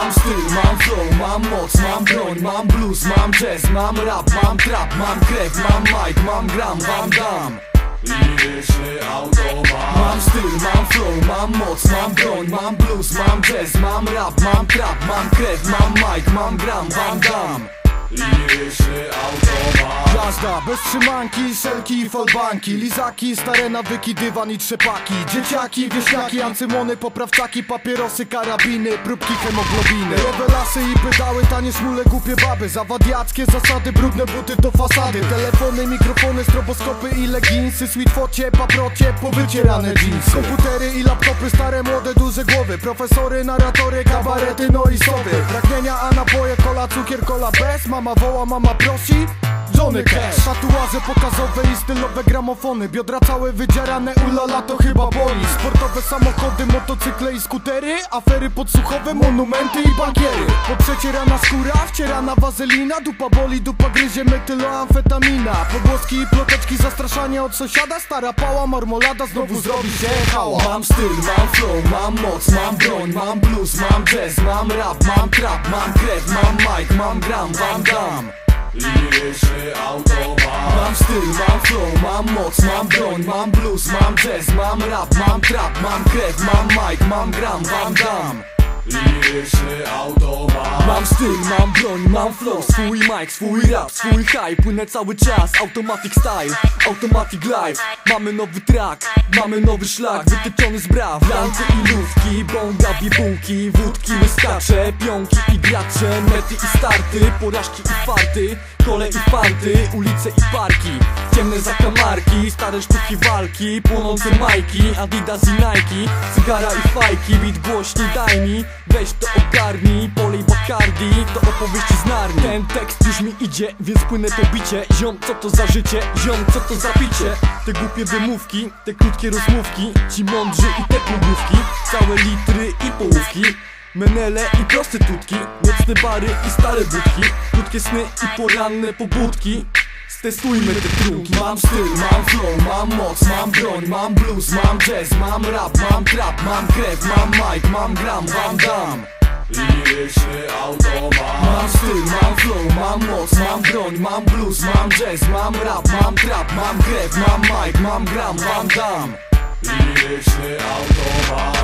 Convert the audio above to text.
Mam styl, mam flow, mam moc, mam broń Mam blues, mam jazz, mam rap, mam trap Mam krew, mam mic, mam gram, wam dam. Liryczny automat. Mam styl, mam flow, mam moc, mam broń Mam blues, mam jazz, mam rap, mam trap Mam krew, mam mic, mam gram, wam dam Jazda, bez trzymanki, szelki i folbanki Lizaki, stare nawyki, dywan i trzepaki. Dzieciaki, wieśniaki, ancymony, poprawczaki Papierosy, karabiny, próbki hemoglobiny. Rewelasy i pedały, tanie smule, głupie baby. Zawadiackie zasady, brudne buty do fasady. Telefony, mikrofony, stroboskopy i leginsy. Sweetfocie, paprocie, powycierane jeansy Komputery i laptopy, stare, młode, duże głowy. Profesory, narratory, kabarety, no i Pragnienia, a napoje, cukier, kola bez. Mama woła, mama prosi Cash. Tatuaże pokazowe i stylowe gramofony. Biodra całe wydzierane, ulala to chyba boli. Sportowe samochody, motocykle i skutery Afery podsłuchowe, monumenty i bankiery. Poprzecierana skóra, wcierana wazelina Dupa boli, dupa gryzie, metyloamfetamina. Pogłoski i ploteczki, zastraszanie od sąsiada Stara pała, marmolada, znowu zrobi się hała. Mam styl, mam flow, mam moc, mam broń Mam blues, mam jazz, mam rap, mam trap Mam krew, mam mic, mam gram, wam dam Liryczny automat Mam styl, mam flow, mam moc, mam broń, mam blues, mam jazz, mam rap, mam trap, mam krew, mam mic, mam gram, wam dam Automat Mam styl, mam broń, mam flow, swój mic, swój rap, swój high Płynę cały czas, automatic style, automatic life. Mamy nowy track, mamy nowy szlak, wytyczony z braw Lanty i lówki, bonga, bibułki, wódki, myskacze, pionki i gracze. Mety i starty, porażki i farty, kole i fanty, ulice i parki. Ciemne zakamarki, stare sztuki walki, płonące majki, adidas i Nike. Cygara i fajki, beat głośniej daj mi Weź to ogarnij, polej Bacardi To opowieści z Narni. Ten tekst już mi idzie, więc płynę po bicie. Ziom, co to za życie? Ziom, co to za picie? Te głupie wymówki, te krótkie rozmówki Ci mądrzy i te półgłówki Całe litry i połówki Menele i prostytutki. Nocne bary i stare budki Krótkie sny i poranne pobudki Stestujmy te trunki Mam styl, mam flow, mam moc, mam broń Mam blues, mam jazz, mam rap, mam trap Mam krew, mam mic, mam gram, wam dam. Liryczny automat. Mam styl, mam flow, mam moc, mam broń Mam blues, mam jazz, mam rap, mam trap Mam krew, mam mic, mam gram, wam dam. Liryczny automat